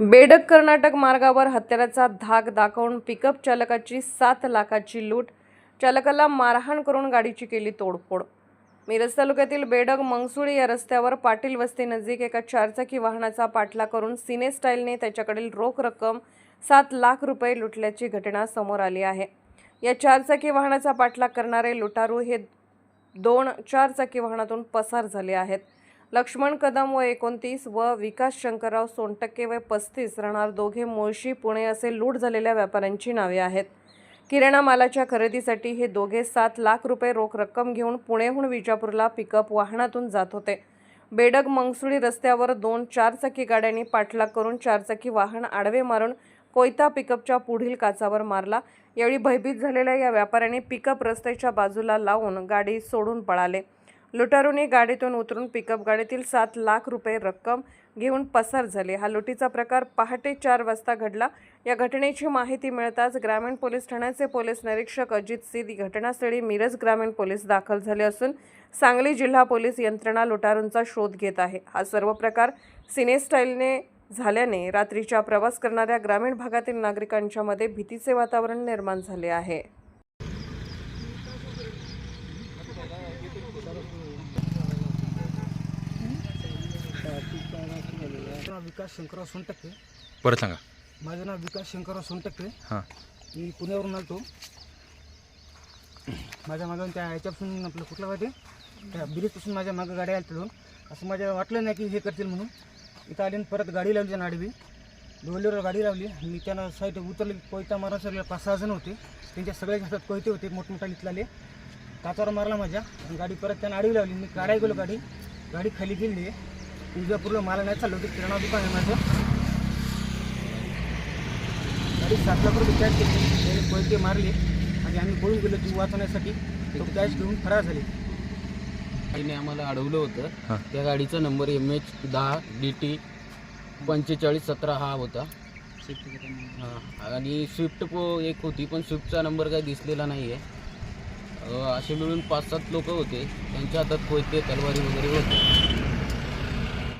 बेडक कर्नाटक मार्गावर हत्याराचा धाक दाखवून पिकअप चालकाची सात लाखाची लूट. चालकाला मारहाण करून गाडीची केली तोडफोड. मिरज तालुक्यातील बेडग मंगसुळी या रस्त्यावर पाटील वस्ती नजीक एका चारचाकी वाहनाचा पाठला करून सिने स्टाईलने त्याच्याकडील रोख रक्कम सात लाख रुपये लुटल्याची घटना समोर आली आहे. या चारचाकी वाहनाचा पाठलाग करणारे लुटारू हे दोन चारचाकी वाहनातून पसार झाले आहेत. लक्ष्मण कदम व एकोणतीस व विकास शंकरराव सोनटक्के व पस्तीस राहणार दोघे मुळशी पुणे असे लूट झालेल्या व्यापाऱ्यांची नावे आहेत. किराणा मालाच्या खरेदीसाठी हे दोघे सात लाख रुपये रोख रक्कम घेऊन पुणेहून विजापूरला पिकअप वाहनातून जात होते. बेडग मंगसुळी रस्त्यावर दोन चारचाकी गाड्यांनी पाठलाग करून चारचाकी वाहन आडवे मारून कोयता पिकअपच्या पुढील काचावर मारला. यावेळी भयभीत झालेल्या या व्यापाऱ्याने पिकअप रस्त्याच्या बाजूला लावून गाडी सोडून पळाले. लुटारूने गाडीतून उतरून पिकअप गाडीतील सात लाख रुपये रक्कम घेऊन पसार झाले. हा लुटीचा प्रकार पहाटे चार वाजता घडला. या घटनेची माहिती मिळताच ग्रामीण पोलीस ठाण्याचे पोलीस निरीक्षक अजित सिद घटनास्थळी मिरज ग्रामीण पोलीस दाखल झाले असून सांगली जिल्हा पोलीस यंत्रणा लुटारूंचा शोध घेत आहे. हा सर्व प्रकार सिनेस्टाईलने झाल्याने रात्रीच्या प्रवास करणाऱ्या ग्रामीण भागातील नागरिकांच्यामध्ये भीतीचे वातावरण निर्माण झाले आहे माझं नाव विकास शंकरराव सोनटक्के. परत सांगा. माझं नाव विकास शंकरराव सोनटक्के. हां. मी पुण्यावरून आलतो. माझ्या मागं त्या ह्याच्यापासून आपलं कुठलं माहिती त्या ब्रिजपासून माझ्या मागं गाड्या आल्या दोन असं माझ्या वाटलं नाही की हे करतील म्हणून. इथं आले आणि परत गाडी लावली त्यांना आडवी. डोलेवर गाडी लावली. मी त्यांना साईड उतरले. कोयता मारा सगळे पाच सहा जण होते. त्यांच्या सगळ्याच्या हातात कोयते होते. मोठमोठ्या इथलाले काचावर मारला माझ्या. आणि गाडी परत त्यांना आडवी लावली. मी काढाय गेलो गाडी. गाडी खाली गेली. विजापूरला मला नाही चाललं होतं किराणा दुकान आहे माझं. गाडी सात लाख रुपये कॅश घेतली त्याने कोयते मारले आणि आम्ही पळून गेलो ती वाचवण्यासाठी. तो कॅश घेऊन फरार झाले. गाडीने आम्हाला अडवलं. होतं. त्या गाडीचा नंबर एम एच दहा डी टी पंचेचाळीस सतरा हा होता. हां. आणि स्विफ्ट पो एक होती पण स्विफ्टचा नंबर काही दिसलेला नाही आहे असे मिळून पाच सात लोक होते. त्यांच्या हातात कोयते तलवारी वगैरे होते.